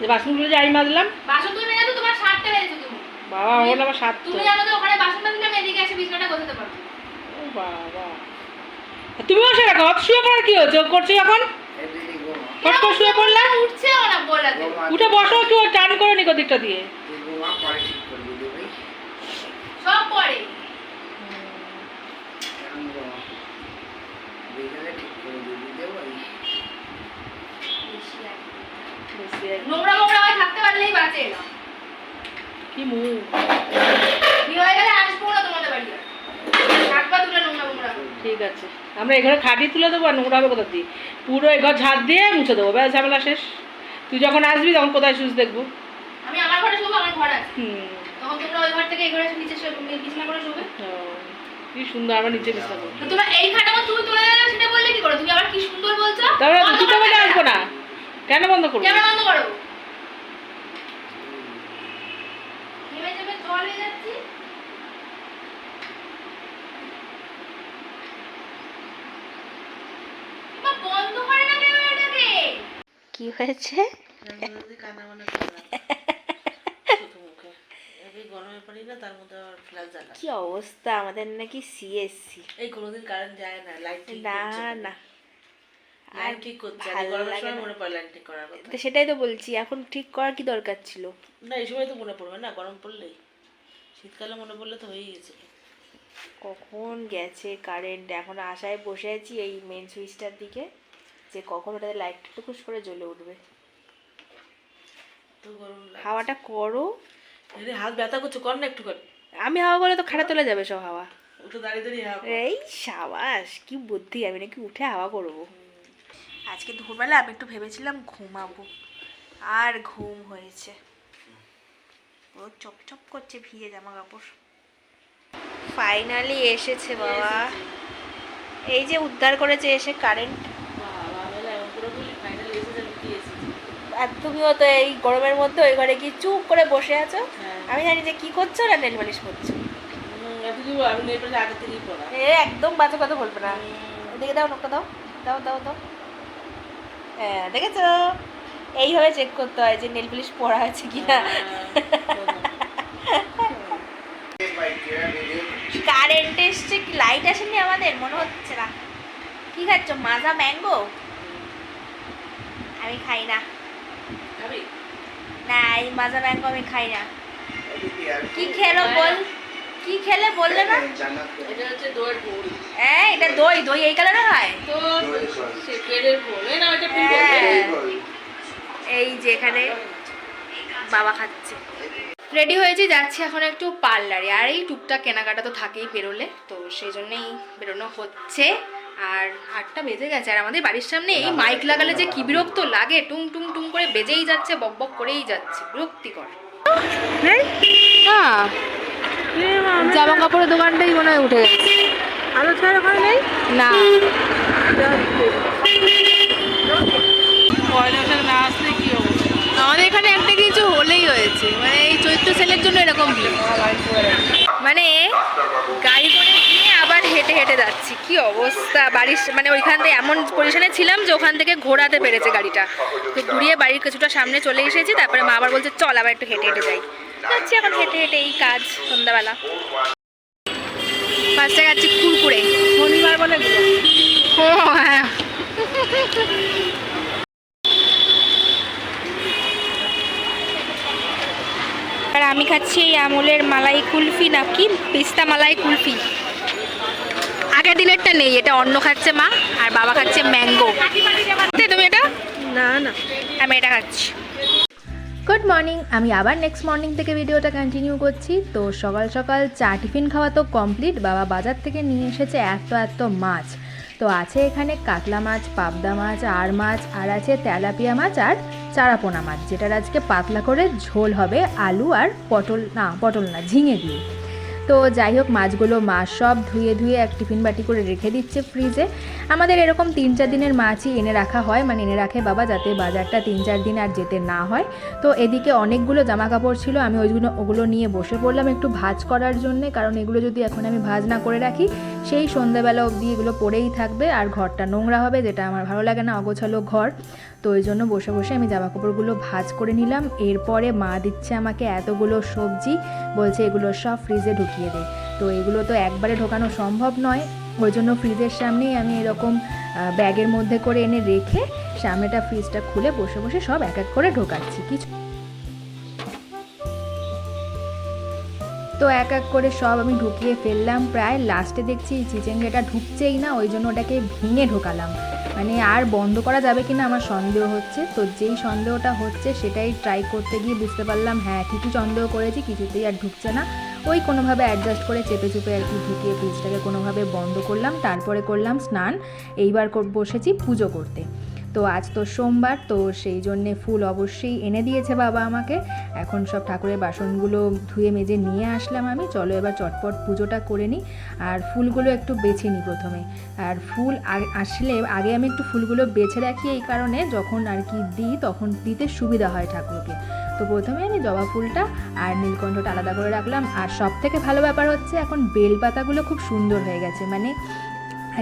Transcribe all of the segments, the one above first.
যে বাসনগুলো যে আমি মাজলাম। বাসন তুমি মেজে তো তোমার সাতটা বেজেছে তুমি। বাবা আমার আবার সাত তুমি জানো তো ওখানে বাসন মাজলে আমি এদিকে এসে বিছানাটা গোছাতে পারব। ও বাবা। তুমি বসে রাখো অফ শুয়ে পড়ার কি হচ্ছে ও করছে গোমা ফট করে শুয়ে পড়লাম উঠছেও না বলাতে। উঠে বসো একটু টান করে নিকো দিকটা দিয়ে। পরে সব পরে। এখন বিকেলে ঠিক করে দিবি দেবো নোংরা মোংরা হয়ে থাকতে পারলেই বাঁচে। এরা কি মুখ বিয়ে গেলে আসব না তোমাদের বাড়ি থাকবা দুটো নোংরা মোংরা। ঠিক আছে। আমরা এখানে খাটি তুলে দেবো আর নোংরা হবে কোথা দিয়ে? পুরো এই ঘর ঝাড় দিয়ে মুছে দেবো ব্যাস ঝামেলা শেষ। তুই যখন আসবি তখন কোথায় শুজ দেখব? আমি আমার ঘরে শোবো আমার ঘর আছে। তখন তোমরা ওই ঘর থেকে এই ঘরে নিচে বিছানা করে শোবে। কি সুন্দর আমরা নিচে বিছানা করব। তো তোমরা এই খাটটা তুমি তুলে দেবে সেটা বললে কি করে? তুমি আবার কি সুন্দর বলছো? বন্ধ দুটো করো বাজে আসব না? কেন বন্ধ করব? ক্যামেরা বন্ধ করো জল হয়ে যাচ্ছি। বন্ধ করে না ক্যামেরাটাকে কি হয়েছে? কি অবস্থা? আমাদের নাকি সিএসসি এই কোনোদিন কারেন্ট যায় না লাইট না না। লাইট ঠিক করছে গরমের সময় মনে পড়ে লাইট করার কথা? সেটাই তো বলছি এখন ঠিক করার কি দরকার ছিল? না এই সময় তো মনে পড়বে না গরম পড়লেই শীতকালে মনে পড়লে তো হয়েই গেছিল কখন গেছে কারেন্ট এখন আশায় বসে আছি এই মেন সুইচটার দিকে যে কখন ওটাতে লাইটটা টুকুস করে জ্বলে উঠবে। তো গরম হাওয়াটা করো। আরে হাত ব্যথা করছে কর না একটু কর। আমি হাওয়া করলে তো খাটা তোলা যাবে সব হাওয়া। একটু দাঁড়িয়ে দাঁড়িয়ে হাওয়া এই সাবাস কি বুদ্ধি আমি নাকি উঠে হাওয়া করব। আজকে দুপুরবেলা আমি একটু ভেবেছিলাম ঘুমাবো। আর ঘুম হয়েছে। ও চপ চপ করছে ভিজে জামা কাপড়। ফাইনালি এসেছে বাবা। এই যে উদ্ধার করেছে এসে কারেন্ট? আর তুমিও তো এই গরমের মধ্যে ওই ঘরে কি চুপ করে বসে আছো। হ্যাঁ। আমি জানি যে কি করছ না নেল পালিশ করছ। একদম বাজে কথা বলবে না। এদিকে দাও নোকটা দাও। দাও দাও দাও। হ্যাঁ দেখেছ? এইভাবে চেক করতে হয় যে নেল পালিশ পরা আছে কিনা। বাইকেরা ভিডিও কারেন্ট এসছে কি? লাইট আসেনি আমাদের? মনে হচ্ছে না। কি খাচ্ছ? মাজা ম্যাঙ্গো আমি খাই না। না এই মাজা ম্যাঙ্গো আমি খাই না। কি খেলো বল? কি খেলে বললে না এটা হচ্ছে দইয়ের ফুল। হ্যাঁ এটা দই দই এই কালারে হয় তো সে পেড়ের ফুল। এই এটা হ্যাঁ। এই। যে এখানে বাবা খাচ্ছে রেডি হয়েছি যাচ্ছি এখন একটু পার্লারে আর এই টুকটাক কেনাকাটা তো থাকেই বেরোলে তো সেই জন্যই বেরোনো হচ্ছে আর আটটা বেজে গেছে আর আমাদের বাড়ির সামনে এই মাইক লাগালে যে কি বিরক্ত লাগে টুং টুং টুং করে বেজেই যাচ্ছে বক বক করেই যাচ্ছে বিরক্তিকর জামা কাপড়ের দোকানটাই মনে হয় উঠে গেছে। আলো ছাড় ওখানে নেই? না। আমাদের এখানে একটা কিছু হলেই হয়েছে। মানে এই চৈত্র সেলের জন্য এরকম মানে গাড়ি করে গিয়ে আবার হেঁটে হেঁটে যাচ্ছি। কি অবস্থা? বাড়ির মানে ওইখান থেকে এমন পজিশনে ছিলাম যে ওখান থেকে ঘোরাতে পেরেছে গাড়িটা। তো ঘুরিয়ে বাড়ির কিছুটা সামনে চলে এসেছি তারপরে মা আবার বলছে চল আবার একটু হেঁটে হেঁটে যাই। যাচ্ছি এখন হেঁটে হেঁটে এই কাজ সন্ধ্যাবেলা। ফার্স্টে যাচ্ছি কুরকুরে। শনিবার বলে ও হ্যাঁ। আর আমি খাচ্ছি এই আমুলের মালাই কুলফি না কি? পিস্তা মালাই কুলফি। আগের দিনেরটা নেই এটা অন্য খাচ্ছে মা আর বাবা খাচ্ছে ম্যাঙ্গো। তুমি এটা? না না। আমি এটা খাচ্ছি। Good morning. আমি আবার নেক্সট মর্নিং থেকে ভিডিওটা কন্টিনিউ করছি। তো সকাল সকাল চা টিফিন খাওয়া তো কমপ্লিট বাবা বাজার থেকে নিয়ে এসেছে এত এত মাছ। তো আছে এখানে কাতলা মাছ, পাবদা মাছ, আর মাছ, আর আছে তেলাপিয়া মাছ আর চারাপোনা মাছ, যেটার আজকে পাতলা করে ঝোল হবে আলু আর পটল, না পটল না, ঝিঙে দিয়ে। তো যাই হোক, মাছগুলো মাছ সব ধুয়ে ধুয়ে এক টিফিন বাটি করে রেখে দিচ্ছে ফ্রিজে। আমাদের এরকম তিন চার দিনের মাছই এনে রাখা হয় মানে এনে রাখে বাবা যাতে বাজারটা তিন চার দিন আর যেতে না হয়। তো এদিকে অনেকগুলো জামা কাপড় ছিল, আমি ওইগুলো, ওগুলো নিয়ে বসে পড়লাম একটু ভাজ করার জন্যে, কারণ এগুলো যদি এখন আমি ভাজ না করে রাখি, সেই সন্ধ্যাবেলা অবধি এগুলো পড়েই থাকবে, আর ঘরটা নোংরা হবে, যেটা আমার ভালো লাগে না, অগোছালো ঘর। তো ওই জন্য বসে বসে আমি জামা কাপড়গুলো ভাঁজ করে নিলাম। এরপরে মা দিচ্ছে আমাকে এতগুলো সবজি, বলছে এগুলো সব ফ্রিজে ঢুকিয়ে দে। তো এগুলো তো একবারে ঢোকানো সম্ভব নয়। ওই জন্য ফ্রিজের সামনেই আমি এরকম ব্যাগের মধ্যে করে এনে রেখে সামনেটা ফ্রিজটা খুলে বসে বসে সব এক এক করে ঢোকাচ্ছি। কিছু তো এক এক করে সব আমি ঢুকিয়ে ফেললাম। প্রায় লাস্টে দেখছি চিচেঙ্গেটা ঢুকছেই না, ওই জন্য ওটাকে ভেঙে ঢোকালাম। মানে আর বন্ধ করা যাবে কিনা আমার সন্দেহ হচ্ছে। তো যেই সন্দেহটা হচ্ছে সেটাই ট্রাই করতে গিয়ে বুঝতে পারলাম হ্যাঁ ঠিকই সন্দেহ করেছি, কিছুতেই আর ঢুকছে না। ওই কোনোভাবে অ্যাডজাস্ট করে চেপে চুপে আর কি ঢুকিয়ে ফ্রিজটাকে কোনোভাবে বন্ধ করলাম। তারপরে করলাম স্নান। এইবার বসেছি পুজো করতে। তো আজ তো সোমবার, তো সেই জন্যে ফুল অবশ্যই এনে দিয়েছে বাবা আমাকে। এখন সব ঠাকুরের বাসনগুলো ধুয়ে মেজে নিয়ে আসলাম আমি। চলো এবার চটপট পুজোটা করে নিই আর ফুলগুলো একটু বেছে নিই প্রথমে। আর ফুল আসলে আগে আমি একটু ফুলগুলো বেছে রাখি এই কারণে যখন আর কি দিই তখন দিতে সুবিধা হয় ঠাকুরকে। তো প্রথমে আমি জবা ফুলটা আর নীলকণ্ঠটা আলাদা করে রাখলাম। আর সব থেকে ভালো ব্যাপার হচ্ছে এখন বেলপাতাগুলো খুব সুন্দর হয়ে গেছে। মানে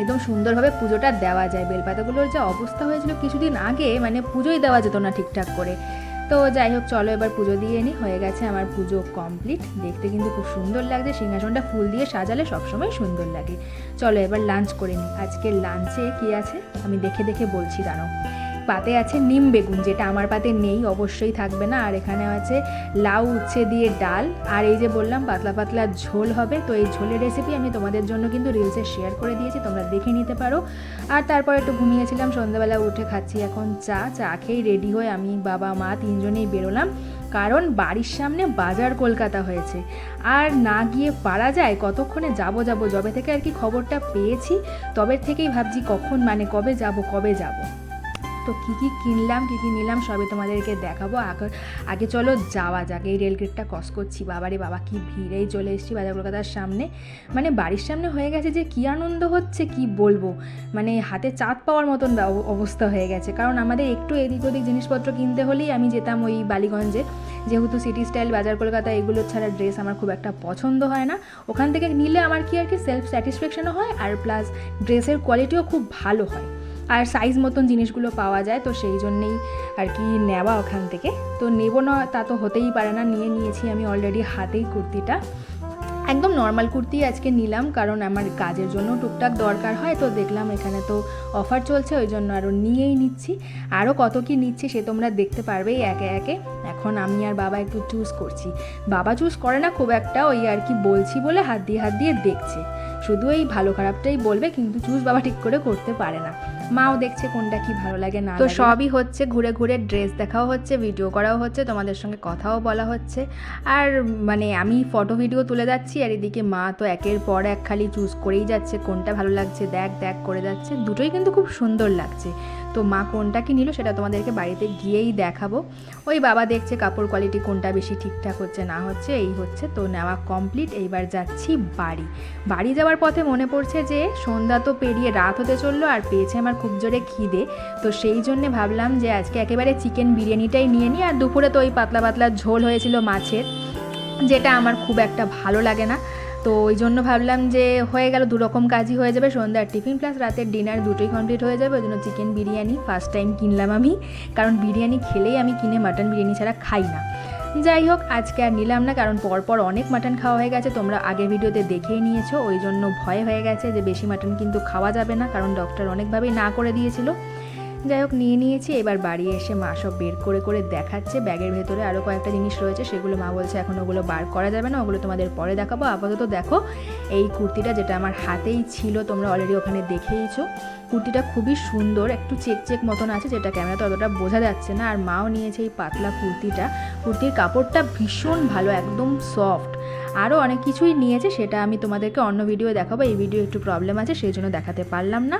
একদম সুন্দরভাবে পুজোটা দেওয়া যায়। বেলপাতাগুলোর যা অবস্থা হয়েছিল কিছুদিন আগে মানে পুজোই দেওয়া যেত না ঠিকঠাক করে। তো যাই হোক, চলো এবার পুজো দিয়ে নিই হয়ে গেছে আমার পুজো কমপ্লিট। দেখতে কিন্তু খুব সুন্দর লাগছে। সিংহাসনটা ফুল দিয়ে সাজালে সবসময় সুন্দর লাগে। চলো এবার লাঞ্চ করে নিই আজকের লাঞ্চে কি আছে? আমি দেখে দেখে বলছি, দাঁড়াও। পাতে আছে নিম বেগুন, যেটা আমার পাতে নেই, অবশ্যই থাকবে না। আর এখানে আছে লাউ, উচ্ছে দিয়ে ডাল। আর এই যে বললাম, পাতলা পাতলা ঝোল হবে। তো এই ঝোলের রেসিপি আমি তোমাদের জন্য কিন্তু রিলসে শেয়ার করে দিয়েছি, তোমরা দেখে নিতে পারো। আর তারপর একটু ঘুমিয়েছিলাম, সন্ধ্যাবেলা উঠে খাচ্ছি এখন চা। চা খেয়ে রেডি হয়ে আমি, বাবা, মা তিনজনেই বেরোলাম। কারণ বাড়ির সামনে বাজার কলকাতা হয়েছে। আর না গিয়ে পারা যায়, কতক্ষণে যাব যাব, যবে থেকে আর কি খবরটা পেয়েছি, তবে থেকেই ভাবছি কখন মানে কবে যাব কবে যাব। তো কী কী কিনলাম, কী কী নিলাম সবই তোমাদেরকে দেখাবো। আগে চলো যাওয়া যাক। এই রেল গেটটা ক্রস করছি। বাবারে বাবা, কি ভিড়েই চলে এসেছি বাজার কলকাতার সামনে। মানে বাড়ির সামনে হয়ে গেছে যে কী আনন্দ হচ্ছে, কি বলব? মানে হাতে চাঁদ পাওয়ার মতন অবস্থা হয়ে গেছে। কারণ আমাদের একটু এদিক ওদিক জিনিসপত্র কিনতে হলেই আমি যেতাম ওই বালিগঞ্জে। যেহেতু সিটি স্টাইল, বাজার কলকাতা, এগুলো ছাড়া ড্রেস আমার খুব একটা পছন্দ হয় না। ওখান থেকে নিলে আমার কি আর কি সেলফ স্যাটিসফ্যাকশনও হয়, আর প্লাস ড্রেসের কোয়ালিটিও খুব ভালো হয়। আর সাইজ মতন জিনিসগুলো পাওয়া যায়, তো সেই জন্যেই আর কি নেওয়া ওখান থেকে। তো নেব না, তা তো হতেই পারে না, নিয়ে নিয়েছি আমি অলরেডি হাতেই কুর্তিটা। একদম নর্মাল কুর্তি আজকে নিলাম, কারণ আমার কাজের জন্য টুকটাক দরকার হয়, তো দেখলাম এখানে তো অফার চলছে, ওই জন্য আরও নিয়েই নিচ্ছি। আরও কত কি নিচ্ছি সে তোমরা দেখতে পারবেই একে একে। এখন আমি আর বাবা একটু চুজ করছি। বাবা চুজ করে না, খুব একটা ওই আর কি বলছি বলে হাত দিয়ে হাত দিয়ে দেখছে। শুধু এই ভালো খারাপটাই বলবে, কিন্তু চুজ বাবা ঠিক করে করতে পারে না। মাও দেখছে কোনটা কি ভালো লাগে না তো সবই হচ্ছে ঘুরে ঘুরে ড্রেস দেখাও হচ্ছে ভিডিও করাও হচ্ছে তোমাদের সঙ্গে কথাও বলা হচ্ছে। আর মানে আমি ফটো ভিডিও তুলে যাচ্ছি আর এদিকে মা তো একের পর এক খালি চুজ করেই যাচ্ছে কোনটা ভালো লাগছে দেখ দেখ করে যাচ্ছে। দুটোই কিন্তু খুব সুন্দর লাগছে। তো মা কোনটা কি নিল সেটা তোমাদেরকে বাড়িতে গিয়েই দেখাবো। ওই বাবা দেখছে কাপড় কোয়ালিটি কোনটা বেশি ঠিকঠাক হচ্ছে না হচ্ছে এই হচ্ছে। তো নেওয়া কমপ্লিট এইবার যাচ্ছি বাড়ি। বাড়ি যাওয়ার পথে মনে পড়ছে যে সন্ধ্যা তো পেরিয়ে রাত হতে চলল আর পেয়েছে আমার খুব জোরে খিদে। তো সেই জন্যে ভাবলাম যে আজকে একেবারে চিকেন বিরিয়ানিটাই নিয়ে নিই আর দুপুরে তো ওই পাতলা পাতলা ঝোল হয়েছিল মাছের, যেটা আমার খুব একটা ভালো লাগে না। তো ওই জন্য ভাবলাম যে হয়ে গেল দু রকম কাজই হয়ে যাবে। সন্ধ্যার টিফিন প্লাস রাতের ডিনার দুটোই কমপ্লিট হয়ে যাবে। ওই জন্য চিকেন বিরিয়ানি ফার্স্ট টাইম কিনলাম আমি। কারণ বিরিয়ানি খেলেই আমি কিনে মাটন বিরিয়ানি ছাড়া খাই না। যাই হোক, আজকে আর নিলাম না, কারণ পরপর অনেক মাটন খাওয়া হয়ে গেছে। তোমরা আগের ভিডিওতে দেখেই নিয়েছো, ওই জন্য ভয় হয়ে গেছে যে বেশি মাটন কিন্তু খাওয়া যাবে না, কারণ ডক্টর অনেকভাবেই না করে দিয়েছিল। যাই হোক, নিয়ে নিয়েছি। এবার বাড়ি এসে মা সব বের করে করে দেখাচ্ছে। ব্যাগের ভেতরে আরও কয়েকটা জিনিস রয়েছে, সেগুলো মা বলছে এখন ওগুলো বার করা যাবে না, ওগুলো তোমাদের পরে দেখাবো। আপাতত দেখো, এই কুর্তিটা যেটা আমার হাতেই ছিল, তোমরা অলরেডি ওখানে দেখেইছো। কুর্তিটা খুবই সুন্দর, একটু চেক চেক মতন আছে, যেটা ক্যামেরাতে অতটা বোঝা যাচ্ছে না। আর মাও নিয়েছে এই পাতলা কুর্তিটা। কুর্তির কাপড়টা ভীষণ ভালো, একদম সফট আরও অনেক কিছুই নিয়েছে, সেটা আমি তোমাদেরকে অন্য ভিডিও দেখাবো। এই ভিডিও একটু প্রবলেম আছে, সেই জন্য দেখাতে পারলাম না।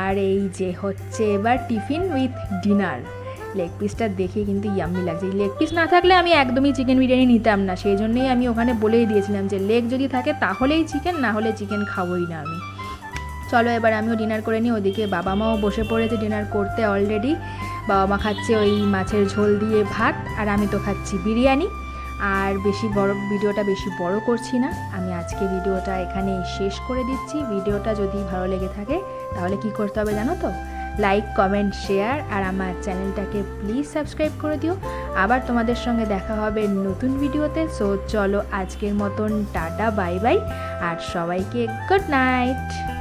আর এই যে হচ্ছে এবার টিফিন উইথ ডিনার লেগ পিসটা দেখে কিন্তু ইয়াম্মি লাগছে। লেগ পিস না থাকলে আমি একদমই চিকেন বিরিয়ানি নিতাম না। সেই জন্যই আমি ওখানে বলেই দিয়েছিলাম যে লেগ যদি থাকে তাহলেই চিকেন না হলে চিকেন খাবোই না আমি। চলো এবার আমিও ডিনার করে নিই। ওদিকে বাবা মাও বসে পড়েছে ডিনার করতে অলরেডি বাবা মা খাচ্ছে ওই মাছের ঝোল দিয়ে ভাত, আর আমি তো খাচ্ছি বিরিয়ানি। আর বেশি বড়, ভিডিওটা বেশি বড় করছি না। আমি আজকে ভিডিওটা এখানে শেষ করে দিচ্ছি। ভিডিওটা যদি ভালো লেগে থাকে, তাহলে কি করতে হবে জানো তো? লাইক কমেন্ট শেয়ার আর আমার চ্যানেলটাকে প্লিজ সাবস্ক্রাইব করে দিও। আবার তোমাদের সঙ্গে দেখা হবে নতুন ভিডিওতে। সো চলো আজকের মতন, টাটা বাই বাই আর সবাইকে গুড নাইট